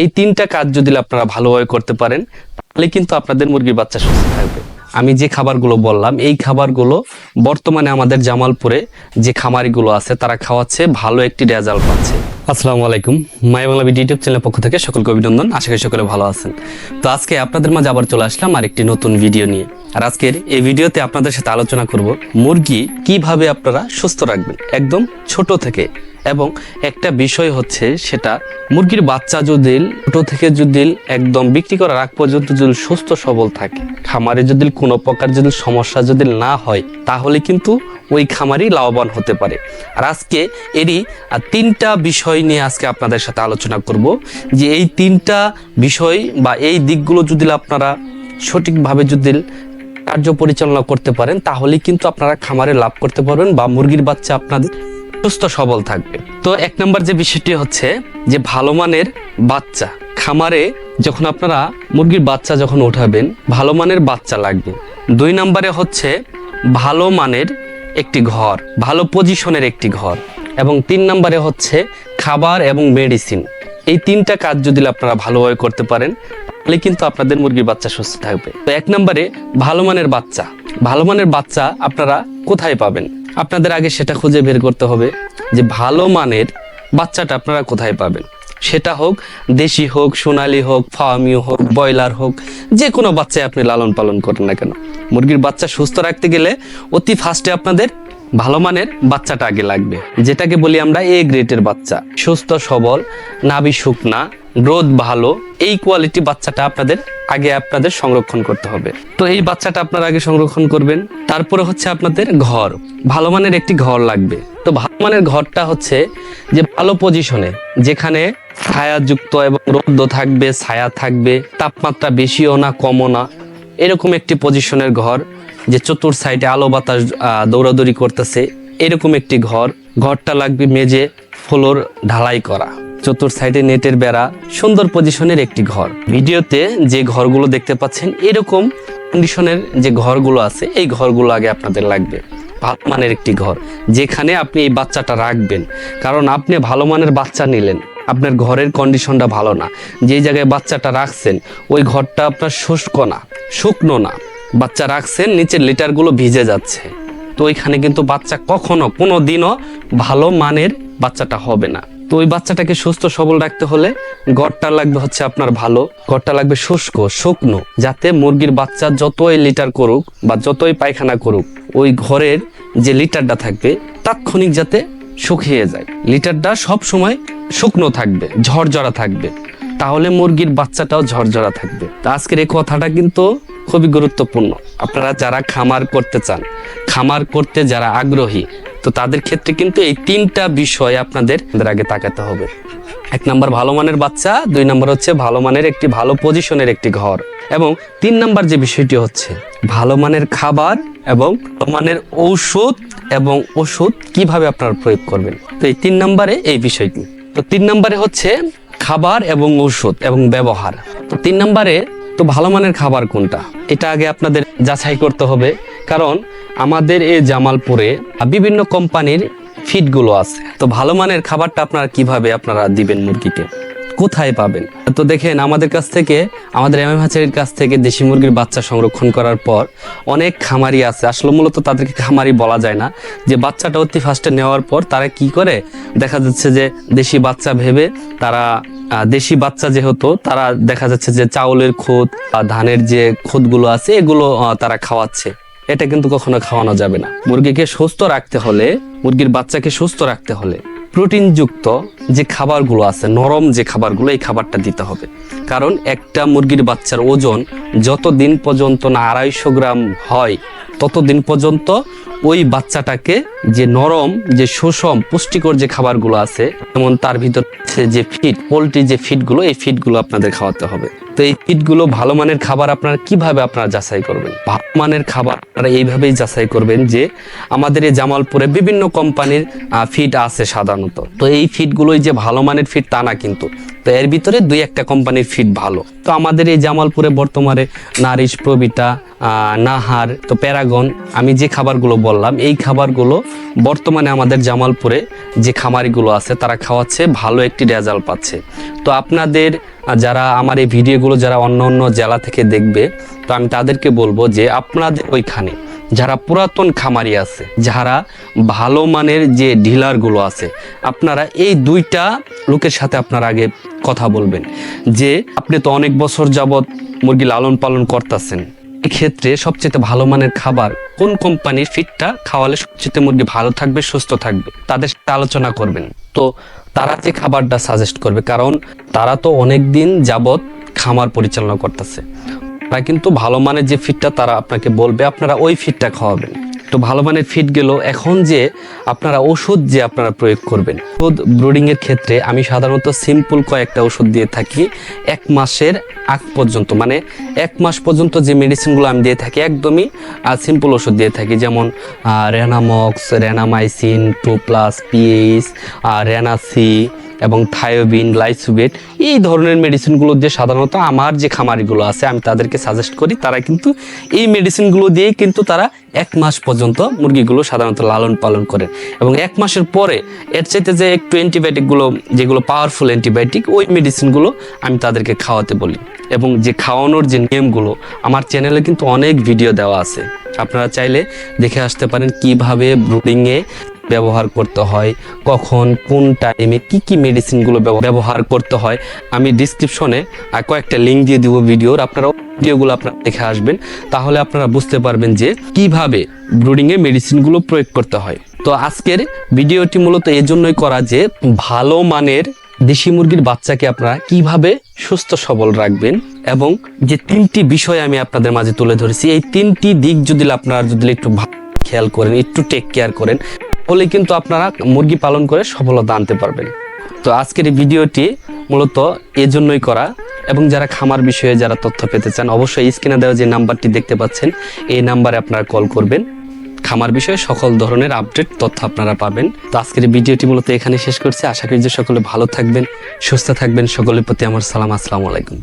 এই তিনটা কাজ যদি আপনারা ভালোভাবে করতে পারেন, তাহলে কিন্তু আপনাদের মুরগির বাচ্চা সুস্থ থাকবে। আমি যে খাবারগুলো বললাম, এই খাবারগুলো বর্তমানে আমাদের জামালপুরে যে খামারিগুলো আছে, তারা খাওয়াচ্ছে, ভালো একটি রেজাল্ট পাচ্ছে। আসসালামু আলাইকুম। মাই বাংলা বিডি ইউটিউব চ্যানেলের পক্ষ থেকে সকলকে অভিনন্দন। আশা করি সকলে ভালো আছেন। তো আজকে আপনাদের মাঝে আবার চলে আসলাম আর একটি নতুন ভিডিও নিয়ে। আর আজকের এই ভিডিওতে আপনাদের সাথে আলোচনা করব, মুরগি কীভাবে আপনারা সুস্থ রাখবেন, একদম ছোট থেকে। এবং একটা বিষয় হচ্ছে সেটা, মুরগির বাচ্চা যদি ছোট থেকে যদি একদম বিক্রি করার আগ পর্যন্ত যদি সুস্থ সবল থাকে, খামারে যদি কোনো প্রকার যদি সমস্যা যদি না হয়, তাহলে কিন্তু ওই খামারই লাভবান হতে পারে। আর আজকে এরই তিনটা বিষয় নিয়ে আজকে আপনাদের সাথে আলোচনা করব যে এই তিনটা বিষয় বা এই দিকগুলো যদি আপনারা সঠিকভাবে যদি কার্য পরিচালনা করতে পারেন, তাহলে কিন্তু আপনারা খামারে লাভ করতে পারবেন বা মুরগির বাচ্চা আপনাদের সুস্থ সবল থাকবে। তো এক নম্বর যে বিষয়টি হচ্ছে যে ভালো মানের বাচ্চা। খামারে যখন আপনারা মুরগির বাচ্চা যখন উঠাবেন, ভালো মানের বাচ্চা লাগবে। দুই নম্বরে হচ্ছে ভালো মানের একটি ঘর, ভালো পজিশনের একটি ঘর। এবং তিন নম্বরে হচ্ছে খাবার এবং মেডিসিন। এই তিনটা কাজ যদি আপনারা ভালোভাবে করতে পারেন, তাহলে কিন্তু আপনাদের মুরগির বাচ্চা সুস্থ থাকবে। তো এক নম্বরে ভালো মানের বাচ্চা। ভালো মানের বাচ্চা আপনারা কোথায় পাবেন? আপনাদের আগে সেটা খুঁজে বের করতে হবে যে ভালো মানের বাচ্চাটা আপনারা কোথায় পাবেন। সেটা হোক দেশি হোক, সোনালি হোক ফার্মিও হোক, ব্রয়লার হোক, যে কোনো বাচ্চায় আপনি লালন পালন করেন না কেন। মুরগির বাচ্চা সুস্থ রাখতে গেলে অতি ফার্স্টে আপনাদের ভালো মানের বাচ্চাটা আগে লাগবে। যেটাকে বলি আমরা এ গ্রেটের বাচ্চা। সুস্থ, সবল, নাভি শুকনা গ্রোথ ভালো, এই কোয়ালিটি বাচ্চাটা আপনাদের আগে আপনাদের সংরক্ষণ করতে হবে। তো এই বাচ্চাটা আপনারা আগে সংরক্ষণ করবেন। তারপরে হচ্ছে আপনাদের ঘর। ভালো মানের একটি ঘর লাগবে। তো ভালো মানের ঘরটা হচ্ছে যে ভালো পজিশনে যেখানে ছায়াযুক্ত এবং রৌদ্র থাকবে, ছায়া থাকবে, তাপমাত্রা বেশিও না, কমও না, এরকম একটি পজিশনের ঘর। যে চতুর সাইডে আলো বাতাস দৌড়াদৌড়ি করতেছে, এরকম একটি ঘর। ঘরটা লাগবে মেঝে, ফ্লোর ঢালাই করা। চতুর সাইডে নেটের বেড়া, সুন্দর পজিশনের একটি ঘর। ভিডিওতে যে ঘরগুলো দেখতে পাচ্ছেন, এরকম কন্ডিশনের যে ঘরগুলো আছে, এই ঘরগুলো আগে আপনাদের লাগবে। ভালো মানের একটি ঘর, যেখানে আপনি এই বাচ্চাটা রাখবেন। কারণ আপনি ভালো মানের বাচ্চা নিলেন। আপনার ঘরের কন্ডিশনটা ভালো না। যেই জায়গায় বাচ্চাটা রাখছেন, ওই ঘরটা আপনার শুষ্ক না, শুকনো না। বাচ্চা রাখছেন, নিচের লিটারগুলো ভিজে যাচ্ছে। তো ওইখানে কিন্তু বাচ্চা কখনো কোনো দিনও ভালো মানের বাচ্চাটা হবে না। তো ওই বাচ্চাটাকে সুস্থ সবল রাখতে হলে ঘরটা লাগবে হচ্ছে আপনার ভালো, ঘরটা লাগবে শুষ্ক, শুকনো, যাতে মুরগির বাচ্চা যতই লিটার করুক বা যতই পায়খানা করুক, ওই ঘরের যে লিটারটা থাকবে, তাৎক্ষণিক যাতে শুকিয়ে যায়। লিটারটা সব সময় শুকনো থাকবে, ঝরঝরা থাকবে। তাহলে মুরগির বাচ্চাটাও ঝরঝরা থাকবে। তা আজকের এই কথাটা কিন্তু খুবই গুরুত্বপূর্ণ। আপনারা যারা খামার করতে চান, খামার করতে যারা আগ্রহী, তো তাদের ক্ষেত্রে কিন্তু এই তিনটা বিষয় আপনাদের আগে তাকাতে হবে। এক নাম্বার ভালো মানের বাচ্চা, দুই নাম্বার হচ্ছে ভালো মানের একটি ভালো পজিশনের একটি ঘর। এবং তিন নাম্বার যে বিষয়টি হচ্ছে, ভালো মানের খাবার এবং মানের ঔষধ এবং ওষুধ কীভাবে আপনারা প্রয়োগ করবেন। তো এই তিন নাম্বারে এই বিষয়টি। তো তিন নাম্বারে হচ্ছে খাবার এবং ঔষধ এবং ব্যবহার। তো তিন নাম্বারে তো ভালো মানের খাবার কোনটা? এটা আগে আপনাদের যাচাই করতে হবে। কারণ আমাদের এই জামালপুরে বিভিন্ন কোম্পানির ফিডগুলো আছে। তো ভালো মানের খাবারটা আপনারা কীভাবে আপনারা দিবেন মুরগিকে? কোথায় পাবেন? তো দেখেন, আমাদের কাছ থেকে, আমাদের এম এম হাচারির কাছ থেকে দেশি মুরগির বাচ্চা সংরক্ষণ করার পর অনেক খামারি আছে। আসলে মূলত তাদেরকে খামারি বলা যায় না। যে বাচ্চাটা অতি ফার্স্টে নেওয়ার পর তারা কি করে? দেখা যাচ্ছে যে দেশি বাচ্চা ভেবে তারা দেশি বাচ্চা যেহেতু, তারা দেখা যাচ্ছে যে চাউলের খুদ বা ধানের যে খুদগুলো আছে, এগুলো তারা খাওয়াচ্ছে। এটা কিন্তু কখনো খাওয়ানো যাবে না। মুরগিকে সুস্থ রাখতে হলে, মুরগির বাচ্চাকে সুস্থ রাখতে হলে প্রোটিনযুক্ত যে খাবারগুলো আছে, নরম যে খাবারগুলো, এই খাবারটা দিতে হবে। কারণ একটা মুরগির বাচ্চার ওজন যত দিন পর্যন্ত না আড়াইশো গ্রাম হয় তত দিন পর্যন্ত ওই বাচ্চাটাকে যে নরম, যে সুষম, পুষ্টিকর যে খাবারগুলো আছে, যেমন তার ভিতর যে ফিড পোলট্রি যে ফিডগুলো এই ফিডগুলো আপনাদের খাওয়াতে হবে। তো এই ফিডগুলো ভালো মানের খাবার আপনারা কীভাবে আপনারা যাচাই করবেন? ভালো মানের খাবার আপনারা এইভাবেই যাচাই করবেন যে আমাদের এই জামালপুরে বিভিন্ন কোম্পানির ফিড আছে সাধারণত। তো এই ফিডগুলোই যে ভালো মানের ফিড তা না কিন্তু। তো এর ভিতরে দুই একটা কোম্পানির ফিড ভালো। তো আমাদের এই জামালপুরে বর্তমানে নারিশ প্রবিটা নাহার, তো প্যারাগন, আমি যে খাবারগুলো বললাম, এই খাবারগুলো বর্তমানে আমাদের জামালপুরে যে খামারিগুলো আছে, তারা খাওয়াচ্ছে, ভালো একটি রেজাল্ট পাচ্ছে। তো আপনাদের যারা আমার এই ভিডিওগুলো, যারা অন্য অন্য জেলা থেকে দেখবে, তো আমি তাদেরকে বলব যে আপনাদের ওইখানে যারা পুরাতন খামারি আছে, যারা ভালো মানের যে ডিলারগুলো আছে, আপনারা এই দুইটা লোকের সাথে আপনারা আগে কথা বলবেন। যে আপনি তো অনেক বছর যাবৎ মুরগি লালন পালন করতেছেন, এক্ষেত্রে সবচেয়ে ভালো মানের খাবার কোন কোম্পানির ফিডটা খাওয়ালে সবচেয়ে মুরগি ভালো থাকবে, সুস্থ থাকবে, তাদের সাথে আলোচনা করবেন। তো তারা যে খাবারটা সাজেস্ট করবে, কারণ তারা তো অনেক দিন যাবৎ খামার পরিচালনা করতেছে। তারা কিন্তু ভালো মানের যে ফিডটা তারা আপনাকে বলবে, আপনারা ওই ফিডটা খাওয়াবেন। তো ভালো মানের ফিড গেল, এখন যে আপনারা ওষুধ যে আপনারা প্রয়োগ করবেন। ওষুধ ব্রুডিং এর ক্ষেত্রে আমি সাধারণত সিম্পল কয়েকটা ওষুধ দিয়ে থাকি, এক মাসের আগ পর্যন্ত। মানে এক মাস পর্যন্ত যে মেডিসিনগুলো আমি দিয়ে থাকি একদমই সিম্পল ওষুধ দিয়ে থাকি। যেমন রেনামক্স, রেনামাইসিন, টু প্লাস, পিএইচ রেনাসি এবং থায়োবিন লাইসুবেট, এই ধরনের মেডিসিনগুলো যে সাধারণত আমার যে খামারিগুলো আছে, আমি তাদেরকে সাজেস্ট করি, তারা কিন্তু এই মেডিসিনগুলো দিয়েই কিন্তু তারা এক মাস পর্যন্ত মুরগিগুলো সাধারণত লালন পালন করে। এবং এক মাসের পরে এর চাইতে যে একটু অ্যান্টিবায়োটিকগুলো যেগুলো পাওয়ারফুল অ্যান্টিবায়োটিক ওই মেডিসিনগুলো আমি তাদেরকে খাওয়াতে বলি। এবং যে খাওয়ানোর যে নিয়মগুলো, আমার চ্যানেলে কিন্তু অনেক ভিডিও দেওয়া আছে। আপনারা চাইলে দেখে আসতে পারেন কীভাবে ব্রুডিংয়ে ব্যবহার করতে হয়, কখন, কোন টাইমে কি কি মেডিসিনগুলো ব্যব- ব্যবহার করতে হয়, আমি ডিসক্রিপশনে কয়েকটা লিঙ্ক দিয়ে দিব ভিডিওর আপনারা ভিডিওগুলো আপনারা দেখে আসবেন। তাহলে আপনারা বুঝতে পারবেন যে কীভাবে ব্রুডিংয়ে মেডিসিনগুলো প্রয়োগ করতে হয়। তো আজকের ভিডিওটি মূলত এই জন্যই করা যে ভালো মানের দেশি মুরগির বাচ্চাকে আপনারা কীভাবে সুস্থ, সবল রাখবেন এবং যে তিনটি বিষয় আমি আপনাদের মাঝে তুলে ধরেছি, এই তিনটি দিক যদি আপনারা যদি একটু খেয়াল করেন, একটু টেক কেয়ার করেন তাহলে কিন্তু আপনারা মুরগি পালন করে সফলতা আনতে পারবেন। তো আজকের এই ভিডিওটি মূলত এজন্যই করা এবং যারা খামার বিষয়ে যারা তথ্য পেতে চান, অবশ্যই স্ক্রিনে দেওয়া যে নাম্বারটি দেখতে পাচ্ছেন, এই নাম্বারে আপনারা কল করবেন। খামার বিষয়ে সকল ধরনের আপডেট, তথ্য আপনারা পাবেন। তো আজকের ভিডিওটি মূলত এখানে শেষ করছি। আশা করি যে সকলে ভালো থাকবেন, সুস্থ থাকবেন। সকলের প্রতি আমার সালাম, আসসালামু আলাইকুম।